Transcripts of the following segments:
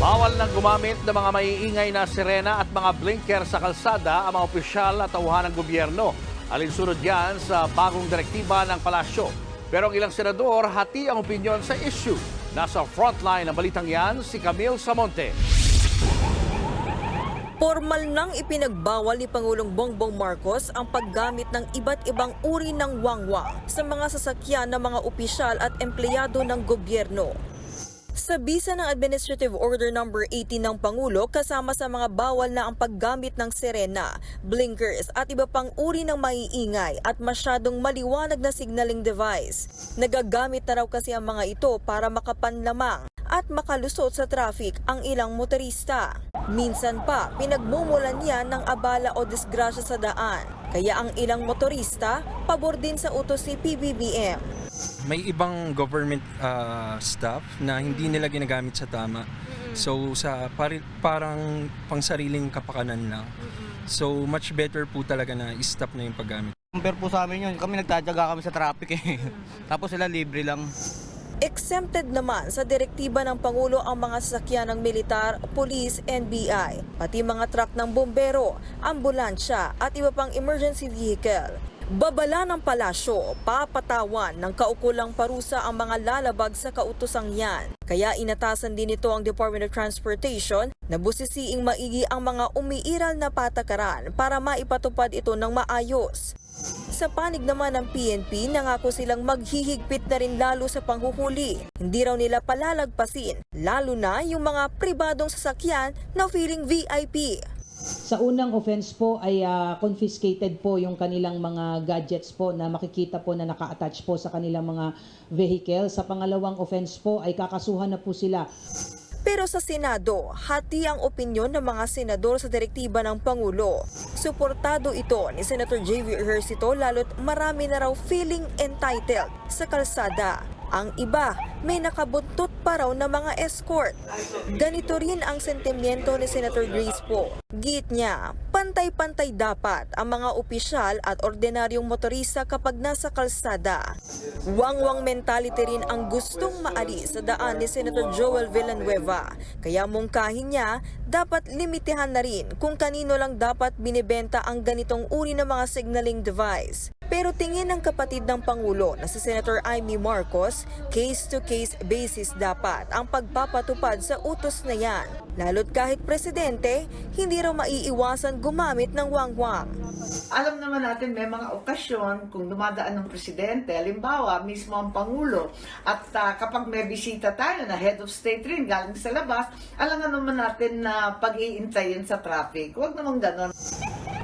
Bawal nang gumamit ng mga maiingay na sirena at mga blinker sa kalsada ang mga opisyal at tauhan ng gobyerno. Alinsunod yan sa bagong direktiba ng palasyo. Pero ang ilang senador hati ang opinyon sa issue. Nasa frontline ng balitang yan si Camille Samonte. Formal nang ipinagbawal ni Pangulong Bongbong Marcos ang paggamit ng iba't ibang uri ng wangwang sa mga sasakyan ng mga opisyal at empleyado ng gobyerno. Sa bisa ng Administrative Order No. 18 ng Pangulo, kasama sa mga bawal na ang paggamit ng sirena, blinkers at iba pang uri ng maiingay at masyadong maliwanag na signaling device. Nagagamit na raw kasi ang mga ito para makapanlamang at makalusot sa traffic ang ilang motorista. Minsan pa, pinagmumulan yan ng abala o disgrasya sa daan. Kaya ang ilang motorista, pabor din sa utos ni PBBM. May ibang government uh, staff na hindi nila ginagamit sa tama. So sa pari- parang pangsariling kapakanan lang. So much better po talaga na i-stop na yung paggamit. Compare po sa amin yun, kami nagtatyaga kami sa traffic eh. Tapos sila libre lang. Exempted naman sa direktiba ng Pangulo ang mga sasakyan ng militar, police, NBI, pati mga truck ng bombero, ambulansya at iba pang emergency vehicle. Babala ng palasyo, papatawan ng kaukulang parusa ang mga lalabag sa kautosang yan. Kaya inatasan din ito ang Department of Transportation na busisiing maigi ang mga umiiral na patakaran para maipatupad ito ng maayos. Sa panig naman ng PNP, nangako silang maghihigpit na rin lalo sa panghuhuli. Hindi raw nila palalagpasin, lalo na yung mga pribadong sasakyan na feeling VIP. Sa unang offense po ay ah, confiscated po yung kanilang mga gadgets po na makikita po na naka-attach po sa kanilang mga vehicle. Sa pangalawang offense po ay kakasuhan na po sila Pero sa Senado, hati ang opinyon ng mga senador sa direktiba ng Pangulo. Suportado ito ni Senator J.V. Ejercito lalo't marami na raw feeling entitled sa kalsada. Ang iba, may nakabuntot pa raw na mga escort. Ganito rin ang sentimiento ni Senator Grace po. Git niya, pantay-pantay dapat ang mga opisyal at ordinaryong motorista kapag nasa kalsada. Wangwang mentality rin ang gustong maalis sa daan ni Senator Joel Villanueva. Kaya mungkahin niya, dapat limitihan na rin kung kanino lang dapat binibenta ang ganitong uri ng mga signaling device. Pero tingin ng kapatid ng Pangulo na si Senator Amy Marcos, case-to-case basis dapat ang pagpapatupad sa utos na yan. Lalo't kahit presidente, hindi raw maiiwasan gumamit ng wangwang. Alam naman natin may mga okasyon kung dumadaan ng presidente, halimbawa mismo ang Pangulo, at ah, kapag may bisita tayo na head of state rin galing sa labas, alam naman natin na pag-iintayin sa traffic. Huwag naman ganon.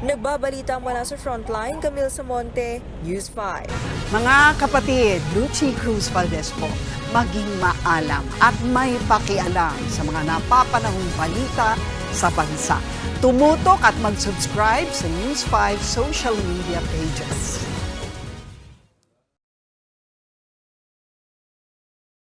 Nagbabalita mula sa Frontline, Camille Samonte, News 5. Mga kapatid, Lucy Cruz Valdez po, maging maalam at may pakialam sa mga napapanahong balita sa bansa. Tumutok at mag-subscribe sa News 5 social media pages.